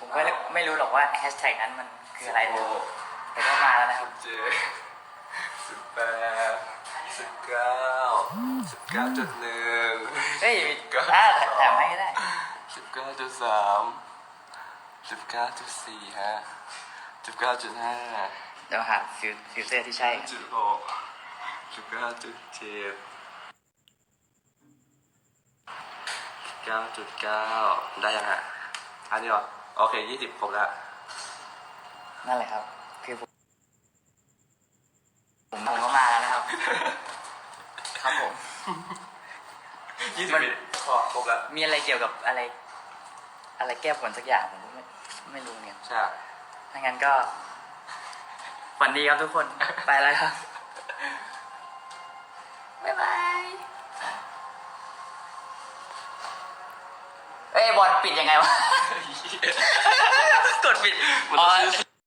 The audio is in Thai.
ผมก็ไม่รู้หรอกว่าแฮชแท็กนั้นมันคืออะไรเลยแต่ก็มาแล้วนะครับ เจ็ดสิบแปดสิบเก้าสิบเก้าจุดหนึ่งเฮ้ยก็อ่าแถมให้ก็ได้สิบเก้าจุดสามสิบเก้าจุดสี่ฮะสิบเก้าจุดห้าเดี๋ยวหาฟิลฟิลเตอร์ที่ใช่จุดหกสิบเก้าจุดเจ็ดเก้าจุดเก้าได้ยังฮะอันนี้เหรอ โอเคยี่สิบครบแล้วนั่นแหละครับ คือผมผมผมก็มาแล้วนะครับ ครับผม ยี่สิบพอครบแล้วมีอะไรเกี่ยวกับอะไร อะไรแก้ผลสักอย่างผมก็ไม่ไม่รู้เนี่ยใช่ถ้างั้นก็ฝันดีครับทุกคน ไปแล้วครับ บ๊ายบายเอ้ยบอลปิดยังไงวะ กดปิด มันอ๋ต้องซื้อ